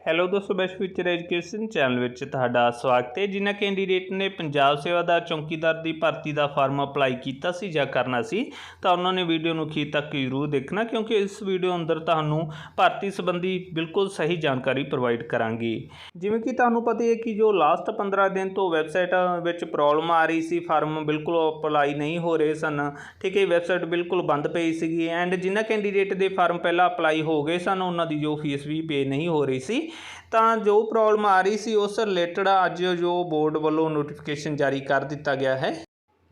Hello ਦੋਸਤੋ ਬੈਸ future education channel ਵਿੱਚ ਤੁਹਾਡਾ ਸਵਾਗਤ ਹੈ। ਜਿਨ੍ਹਾਂ ਕੈਂਡੀਡੇਟ ਨੇ ਪੰਜਾਬ ਸੇਵਾ ਦਾ ਚੌਕੀਦਾਰ ਦੀ ਭਰਤੀ ਦਾ ਫਾਰਮ ਅਪਲਾਈ ਕੀਤਾ ਸੀ ਜਾਂ ਕਰਨਾ ਸੀ, ਤਾਂ ਉਹਨਾਂ ਨੇ ਵੀਡੀਓ ਨੂੰ ਅਖੀਰ ਤੱਕ ਜ਼ਰੂਰ ਦੇਖਣਾ, ਕਿਉਂਕਿ ਇਸ ਵੀਡੀਓ ਅੰਦਰ ਤੁਹਾਨੂੰ ਭਰਤੀ ਸੰਬੰਧੀ ਬਿਲਕੁਲ ਸਹੀ ਜਾਣਕਾਰੀ ਪ੍ਰੋਵਾਈਡ ਕਰਾਂਗੇ। ਜਿਵੇਂ ਕਿ ਤੁਹਾਨੂੰ ਪਤਾ ਹੀ ਹੈ ਕਿ ਜੋ ਲਾਸਟ 15 ਦਿਨ ਤੋਂ ਵੈਬਸਾਈਟ ਵਿੱਚ ਪ੍ਰੋਬਲਮ ਆ ਰਹੀ ਸੀ ਫਾਰਮ ਬਿਲਕੁਲ ਅਪਲਾਈ ਨਹੀਂ ਹੋ ਰਹੇ ਸਨ। ਠੀਕ ਹੈ ਵੈਬਸਾਈਟ ਬਿਲਕੁਲ ਬੰਦ ਪਈ ਸੀਗੀ ਐਂਡ ਜਿਨ੍ਹਾਂ ਕੈਂਡੀਡੇਟ ਦੇ ਫਾਰਮ ਪਹਿਲਾਂ ਅਪਲਾਈ ਹੋ ਗਏ ਸਨ, ਉਹਨਾਂ ਦੀ ਜੋ ਫੀਸ ਵੀ ਪੇ ਨਹੀਂ ਹੋ ਰਹੀ ਸੀ ਤਾਂ ਜੋ ਪ੍ਰੋਬਲਮ ਆ ਰਹੀ ਸੀ, ਉਸ ਰਿਲੇਟਡ ਅੱਜ ਜੋ ਬੋਰਡ ਵੱਲੋਂ ਨੋਟੀਫਿਕੇਸ਼ਨ ਜਾਰੀ ਕਰ ਦਿੱਤਾ ਗਿਆ ਹੈ।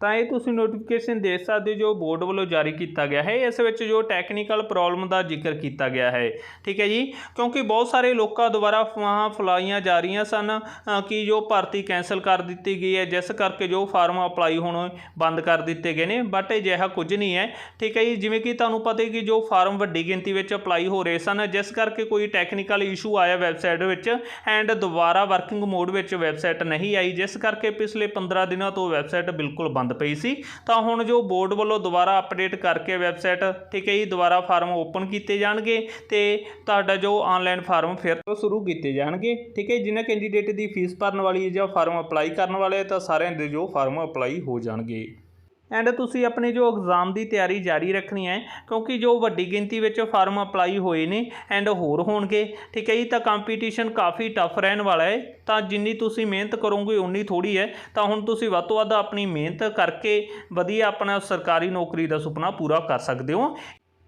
ਤਾਂ ਇਹ ਤੁਸੀਂ ਨੋਟੀਫਿਕੇਸ਼ਨ ਦੇ ਸਕਦੇ ਹੋ ਜੋ ਬੋਰਡ ਵੱਲੋਂ ਜਾਰੀ ਕੀਤਾ ਗਿਆ ਹੈ। ਇਸ ਵਿੱਚ ਜੋ ਟੈਕਨੀਕਲ ਪ੍ਰੋਬਲਮ ਦਾ ਜ਼ਿਕਰ ਕੀਤਾ ਗਿਆ ਹੈ। ਠੀਕ ਹੈ ਜੀ? ਕਿਉਂਕਿ ਬਹੁਤ ਸਾਰੇ ਲੋਕਾਂ ਦੁਆਰਾ ਅਫਵਾਹਾਂ ਫਲਾਈਆਂ ਜਾ ਰਹੀਆਂ ਸਨ ਕਿ ਜੋ ਭਰਤੀ ਕੈਂਸਲ ਕਰ ਦਿੱਤੀ ਗਈ ਹੈ। ਜਿਸ ਕਰਕੇ ਜੋ ਫਾਰਮ ਅਪਲਾਈ ਹੋਣ ਬੰਦ ਕਰ ਦਿੱਤੇ ਗਏ ਨੇ। ਬਟ ਅਜਿਹਾ ਕੁਝ ਨਹੀਂ ਹੈ। ਠੀਕ ਹੈ ਜੀ? ਜਿਵੇਂ ਕਿ ਤੁਹਾਨੂੰ ਪਤਾ ਹੈ ਕਿ ਜੋ ਫਾਰਮ ਵੱਡੀ ਗਿਣਤੀ ਵਿੱਚ ਅਪਲਾਈ ਹੋ ਰਹੇ ਸਨ, ਜਿਸ ਕਰਕੇ ਕੋਈ ਟੈਕਨੀਕਲ ਇਸ਼ੂ ਆਇਆ ਵੈਬਸਾਈਟ ਵਿੱਚ ਐਂਡ ਦੁਬਾਰਾ ਵਰਕਿੰਗ ਮੋਡ ਵਿੱਚ ਵੈਬਸਾਈਟ ਨਹੀਂ ਆਈ। ਜਿਸ ਕਰਕੇ ਪਿਛਲੇ 15 ਦਿਨਾਂ ਤੋਂ ਵੈਬਸਾਈਟ ਬਿਲਕੁਲ ਬੰਦ ਪਈ ਸੀ। ਤਾਂ ਹੁਣ ਜੋ ਬੋਰਡ ਵੱਲੋਂ ਦੁਬਾਰਾ ਅਪਡੇਟ ਕਰਕੇ ਵੈਬਸਾਈਟ ਠੀਕ ਹੈ ਜੀ ਦੁਬਾਰਾ ਫਾਰਮ ਓਪਨ ਕੀਤੇ ਜਾਣਗੇ ਤੇ ਤੁਹਾਡਾ ਜੋ ਆਨਲਾਈਨ ਫਾਰਮ ਫਿਰ ਤੋਂ ਸ਼ੁਰੂ ਕੀਤੇ ਜਾਣਗੇ। ਠੀਕ ਹੈ ਜਿਨ੍ਹਾਂ ਕੈਂਡੀਡੇਟ ਦੀ ਫੀਸ ਭਰਨ ਵਾਲੀ ਹੈ ਜਾਂ ਫਾਰਮ ਅਪਲਾਈ ਕਰਨ ਵਾਲੇ ਹੈ ਤਾਂ ਸਾਰਿਆਂ ਦੇ ਜੋ ਫਾਰਮ ਅਪਲਾਈ ਹੋ ਜਾਣਗੇ। ਐਂਡ ਤੁਸੀਂ ਆਪਣੇ ਜੋ ਐਗਜ਼ਾਮ ਦੀ ਤਿਆਰੀ ਜਾਰੀ ਰੱਖਣੀ ਹੈ, ਕਿਉਂਕਿ ਜੋ ਵੱਡੀ ਗਿਣਤੀ ਵਿੱਚ ਫਾਰਮ ਅਪਲਾਈ ਹੋਏ ਨੇ ਐਂਡ ਹੋਰ ਹੋਣਗੇ, ਠੀਕ ਹੈ ਜੀ, ਤਾਂ ਕੰਪੀਟੀਸ਼ਨ ਕਾਫੀ ਟਫ ਰਹਿਣ ਵਾਲਾ ਹੈ। ਤਾਂ ਜਿੰਨੀ ਤੁਸੀਂ ਮਿਹਨਤ ਕਰੋਗੇ, ਉਨੀ ਥੋੜੀ ਹੈ। ਤਾਂ ਹੁਣ ਤੁਸੀਂ ਵੱਧ ਤੋਂ ਵੱਧ ਆਪਣੀ ਮਿਹਨਤ ਕਰਕੇ ਵਧੀਆ ਆਪਣਾ ਸਰਕਾਰੀ ਨੌਕਰੀ ਦਾ ਸੁਪਨਾ ਪੂਰਾ ਕਰ ਸਕਦੇ ਹੋ।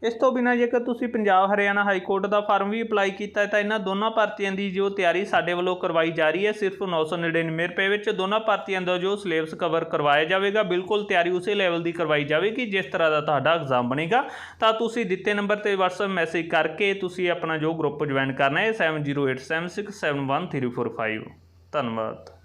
ਇਸ ਤੋਂ ਬਿਨਾਂ ਜੇਕਰ ਤੁਸੀਂ ਪੰਜਾਬ, ਹਰਿਆਣਾ ਹਾਈ ਕੋਰਟ ਦਾ ਫਾਰਮ ਵੀ ਅਪਲਾਈ ਕੀਤਾ ਤਾਂ ਇਹਨਾਂ ਦੋਨਾਂ ਭਰਤੀਆਂ ਦੀ ਜੋ ਤਿਆਰੀ ਸਾਡੇ ਵੱਲੋਂ ਕਰਵਾਈ ਜਾ ਰਹੀ ਹੈ, ਸਿਰਫ 999 ਰੁਪਏ ਵਿੱਚ ਦੋਨਾਂ ਭਰਤੀਆਂ ਦਾ ਜੋ ਸਿਲੇਬਸ ਕਵਰ ਕਰਵਾਇਆ ਜਾਵੇਗਾ, ਬਿਲਕੁਲ ਤਿਆਰੀ ਉਸੇ ਲੈਵਲ ਦੀ ਕਰਵਾਈ ਜਾਵੇਗੀ, ਜਿਸ ਤਰ੍ਹਾਂ ਦਾ ਤੁਹਾਡਾ ਐਗਜ਼ਾਮ ਬਣੇਗਾ। ਤਾਂ ਤੁਸੀਂ ਦਿੱਤੇ ਨੰਬਰ ਤੇ WhatsApp ਮੈਸੇਜ ਕਰਕੇ ਤੁਸੀਂ ਆਪਣਾ ਜੋ ਗਰੁੱਪ ਜੁਆਇਨ ਕਰਨਾ ਹੈ 7087671345 ਧੰਨਵਾਦ।